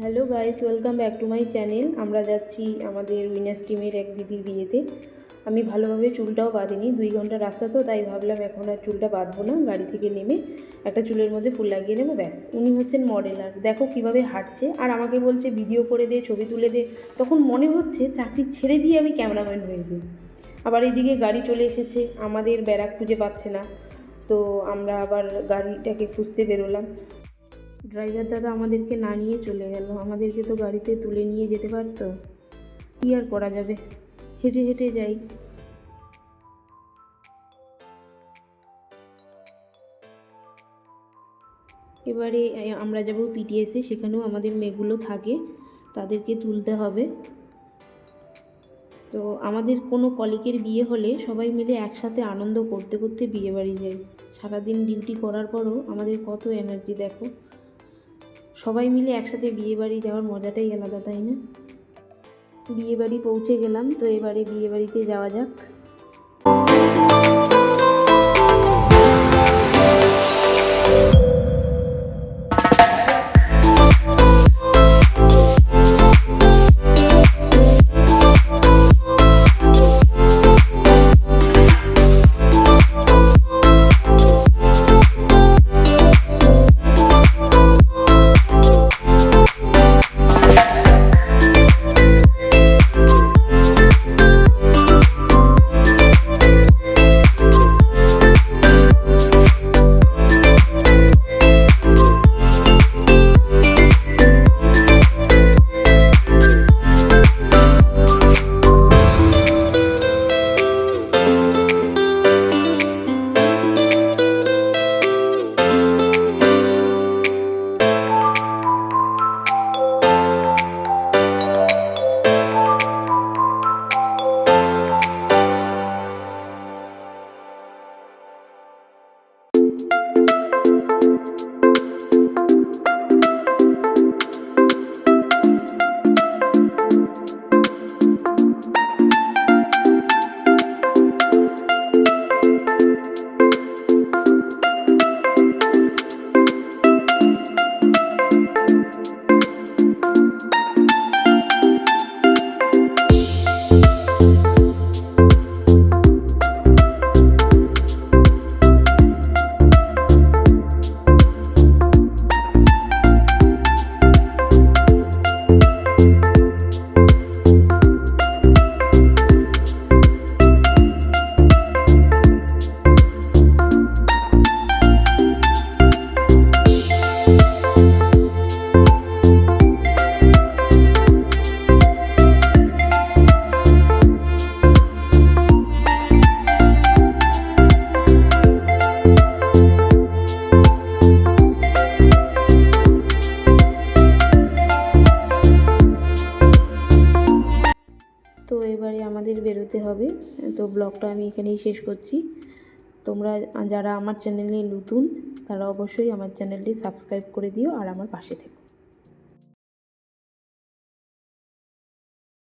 Hello guys welcome back to my channel আমরা যাচ্ছি আমাদের উইনার্স টিমের এক দিদির বিয়েতে। আমি ভালোভাবে চুলটাও বাঁধিনি, দুই ঘণ্টা রাস্তা তো, তাই ভাবলাম এখন আর চুলটা বাঁধবো না, গাড়ি থেকে নেমে একটা চুলের মধ্যে ফুল লাগিয়ে নেব, ব্যাস। উনি হচ্ছেন মডেলার দেখো কীভাবে হাঁটছে, আর আমাকে বলছে ভিডিও করে দে, ছবি তুলে দে। তখন মনে হচ্ছে চাকরি ছেড়ে দিয়ে আমি ক্যামেরাম্যান হয়ে যাই আবার এইদিকে গাড়ি চলে এসেছে, আমাদের ব্যারাক খুঁজে পাচ্ছে না। তো আমরা আবার গাড়িটাকে খুঁজতে বেরোলাম। ড্রাইভার দাদা আমাদেরকে না নিয়ে চলে গেল। আমাদেরকে তো গাড়িতে তুলে নিয়ে যেতে পারতো। কী আর করা যাবে? হেঁটে হেঁটে যাই। এবারে আমরা যাব পিটিএসে সেখানেও আমাদের মেয়েগুলো থাকে। তাদেরকে তুলতে হবে। তো আমাদের কোনো কলিকের বিয়ে হলে সবাই মিলে একসাথে আনন্দ করতে করতে বিয়ে বাড়ি যাই। সারাদিন ডিউটি করার পরও আমাদের কত এনার্জি দেখো। সবাই মিলে একসাথে বিয়ে বাড়ি যাওয়ার মজাটাই আলাদা, তাই না? বিয়ে বাড়ি পৌঁছে গেলাম, তো এবারে বিয়ে বাড়িতে যাওয়া যাক। বেরোতে হবে। তো ব্লগটা আমি এখানেই শেষ করছি। তোমরা যারা আমার চ্যানেলে নতুন, তারা অবশ্যই আমার চ্যানেলটি সাবস্ক্রাইব করে দিও আর আমার পাশে থেকো।